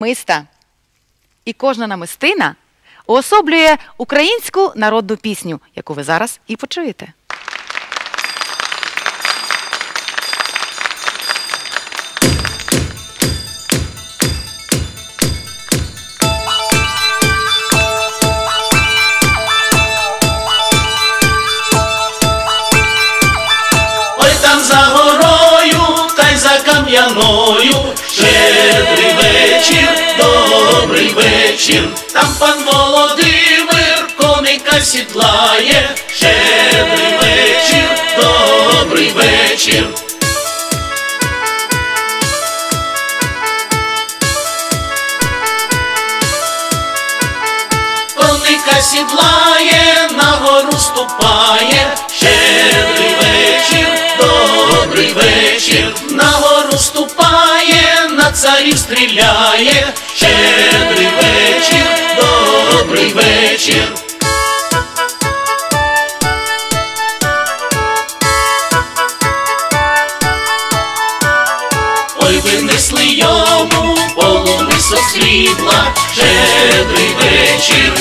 Миста. І кожна намистина уособлює українську народну пісню, яку ви зараз і почуєте. Вечір, там пан Володимир коника сідлає, щедрий вечір, добрий вечір. Коника сідлає, на гору ступає, щедрий вечір, добрий вечір, на гору ступає, на царів стріляє, щедрий вечір. Ой, винесли йому полумисок срібла, щедрий вечір,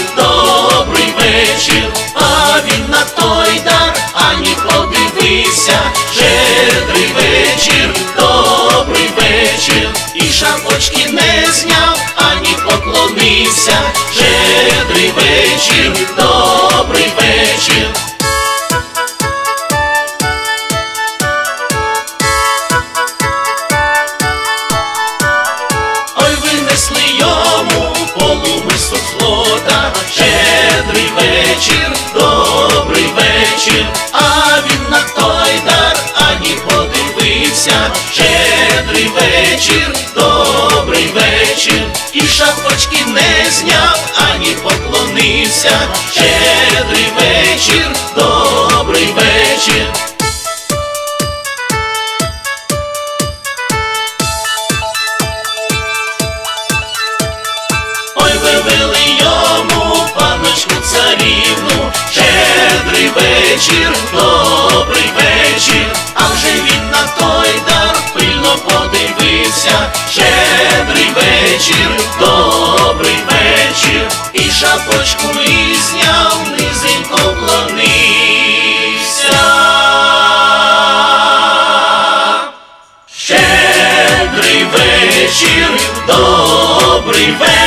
і шапочки не зняв, ані поклонився, щедрий вечір, добрий вечір. Ой, винесли йому полумисок злота, щедрий вечір, вечір, добрий вечір, і шапочки не зняв, ані поклонився, щедрий вечір, добрий вечір. Ой, вивели йому паночку царівну, щедрий вечір, шапочку і зняв, низенько вклонився. Щедрий вечір, добрий вечір.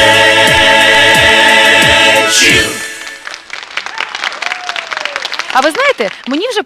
А ви знаєте, мені вже